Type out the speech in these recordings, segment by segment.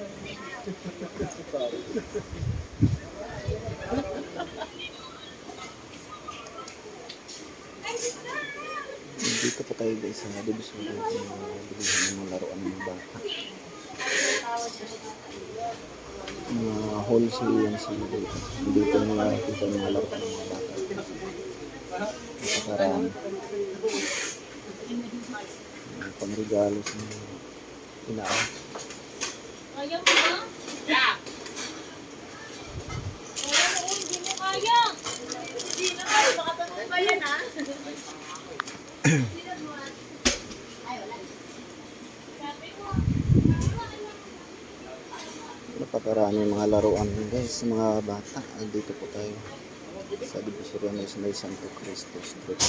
Dito po tayo guys sa division ng mga bilihan ng mga laruan ng mga bata. Mga wholesale yan sila dito. Dito nyo nakikita yung mga laruan ng mga bata. Napakarami. Mga pangregalo sa mga inaan. Kaya mo ba? Yeah. Kaya mo, oh, hindi mo kaya. Hindi na kayo, makatanong pa yan ha. Mo, Napakarami mga laruan guys sa mga bata. Ay, dito po tayo sa Divisoria may may Santo Cristo Street.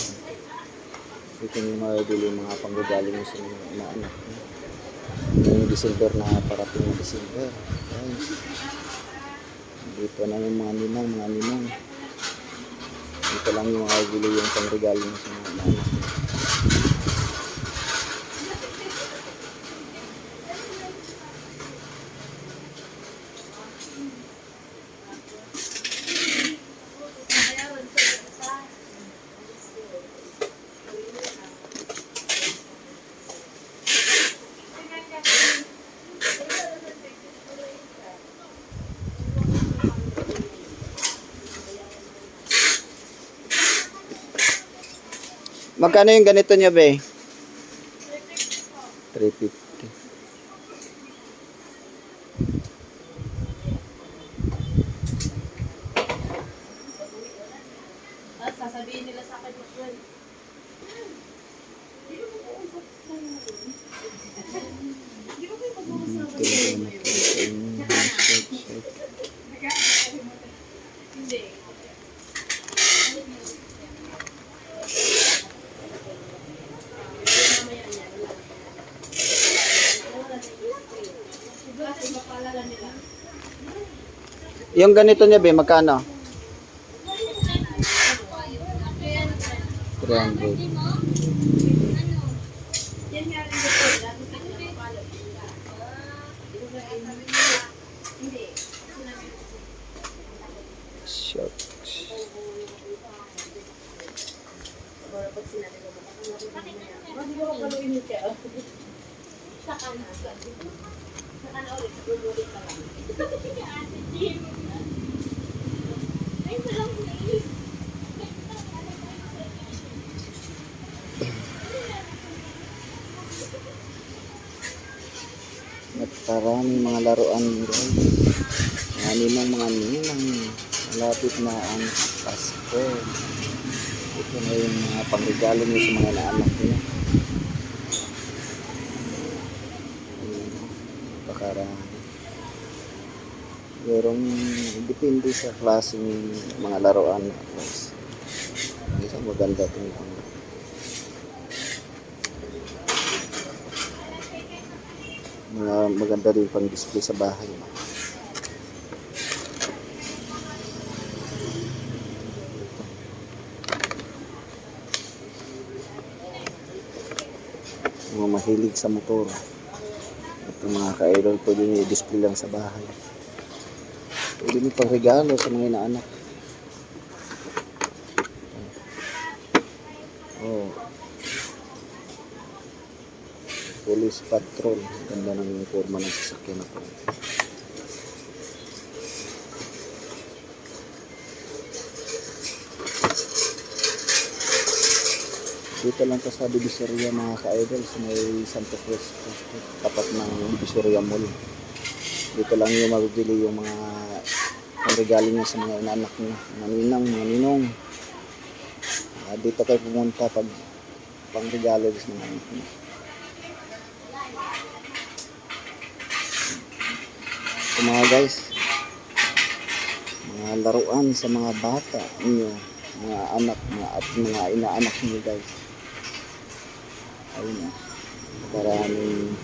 Dito nyo mabibili yung mga pangregalo nyo sa mga. Ngayong December na parating na December. Guys. Dito na yung mga ninang, mga ninong. Dito lang yung mabibili yung pangregalo sa mga inaanak Magkano yung ganito niya, be? 350. ah, sasabihin nila sa akin, "Well, Dito yung nakikita yung handshake. hindi. Yung ganito niya, be, magkano? 300. Yan nga rin ito. Lagi ka nila mapalala. Hindi. At maraming mga laruan guys. Mga ninang. Malapit na ang Pasko. Ito na yung mga pangregalo niyo sa mga naanak niyo. Ayun, Napakarami. Merong depende sa klaseng mga laruan. Guys. Isang maganda ito yung mga maganda rin pang display sa bahay. Mga mahilig sa motor. At mga ka-idol pwede i-display lang sa bahay. Pwede nyo pang regalo sa mga inaanak. Oh. Police patrol. Ganda ng forma ng sasakyan na to. Dito lang sa Divisoria mga ka-idol sa may Santo Cruz tapat ng Divisoria Mall. Dito lang yung mabibili yung mga ang regalo niya sa mga inaanak niya, mga ninang, mga ninong. Ah, dito kayo pumunta pag pang regalo sa mga anak niya. Ito mga guys, mga laruan sa mga bata niyo, mga anak, mga at mga inaanak niyo guys. Ayun na. Maraming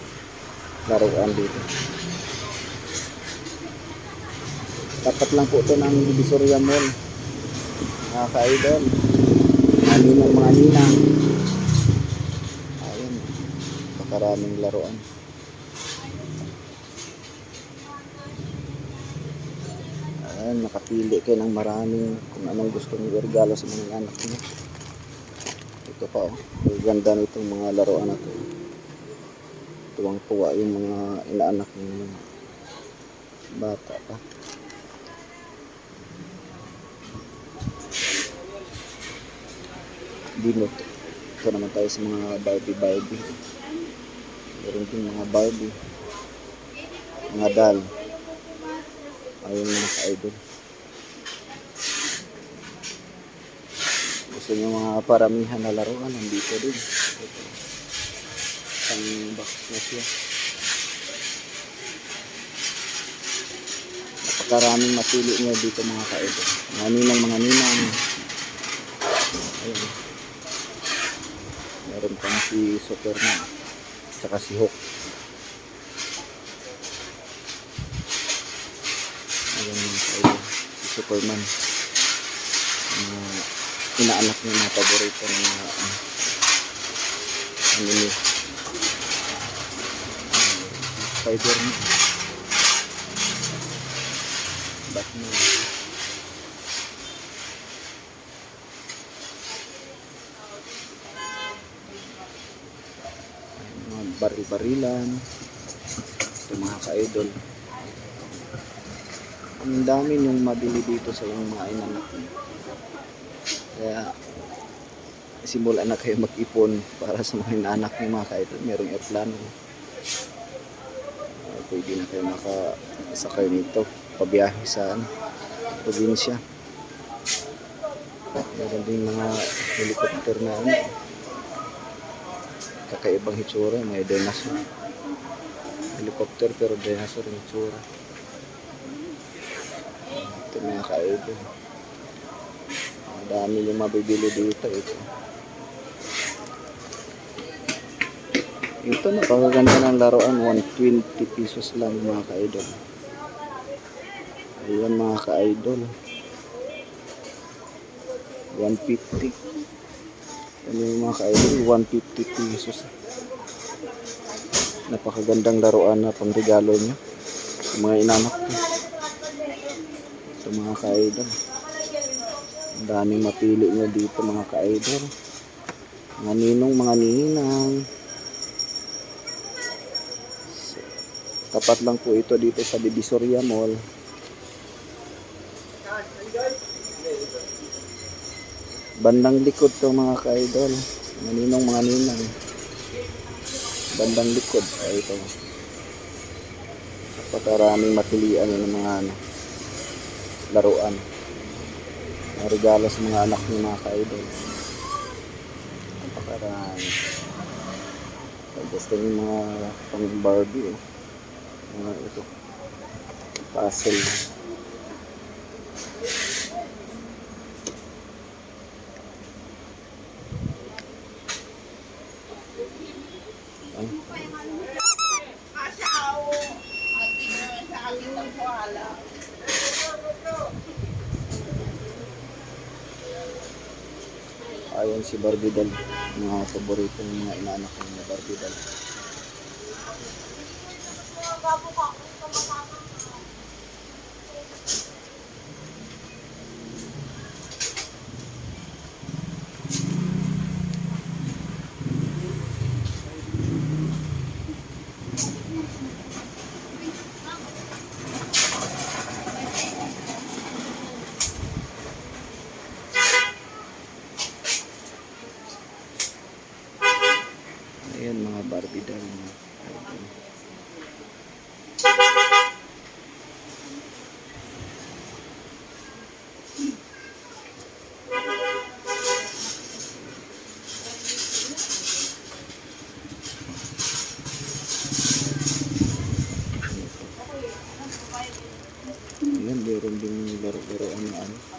laruan dito. Tapat lang po ito ng Divisoria Mall. Mga ka-idol. Mga ninang, mga ninang. Ayun. Makaraming laruan. Ayan, nakapili kayo ng maraming kung anong gusto niyo regalo sa mga anak niyo. Ito pa oh. Ganda nitong mga laruan na to. Tuwang-tuwa yung mga inaanak ng bata pa. Dinot. Ito naman tayo sa mga Barbie Barbie. Meron din mga Barbie. Mga doll. Ayun mga ka-idol. Gusto nyo mga paramihan na laruan, nandito din. Ito. Box na siya. Napakaraming mapili nyo dito mga ka-idol. Mga ninang, mga ninang. Ayun. Meron pang si Superman. Tsaka si Hulk. Ayun mga ka-idol. Si Superman. Mga inaanak niya mga paborito ng mga ano, anime. Spider-Man. Batman. Mga baril-barilan. Ito mga ka-idol. Ang dami yung mabili dito sa yung mga inanak. Kaya simula na kayo mag-ipon para sa mga inaanak niyo mga ka-idol. Merong airplano. Uh, pwede na kayo makasakay nito. Pabiyahe sa ano, probinsya. Meron din mga helicopter na ano, kakaibang hitsura, may dinosaur. Helicopter pero dinosaur yung hitsura. Ito mga ka-idol. Ang dami yung mabibili dito. Ito. Ito napakaganda ng laruan. 120 pesos lang mga ka-idol. Ayan mga ka-idol. 150. Ano yung mga ka-idol? 150 pesos. Napakagandang laruan na pang regalo nyo. Sa mga inanak ko. Ito mga ka-idol. Ang daming mapili nyo dito mga ka-idol. Mga ninong, mga ninang. Tapat lang po ito dito sa Divisoria Mall. Bandang likod to mga ka-idol. Mga ninong, mga ninang. Bandang likod. Ay, ito. Napakaraming matilian yun ng mga ano, laruan. Mga regalo sa mga anak ng mga ka-idol. Napakarami. Gusto yung mga pang Barbie. Oh. Mga ito. Puzzle. Ayan si Barbie doll. Mga paborito ng mga inaanak na Barbie doll. Ayan mga Barbie doll. Mga idol. Ayan, meron din laro-laroan na ano.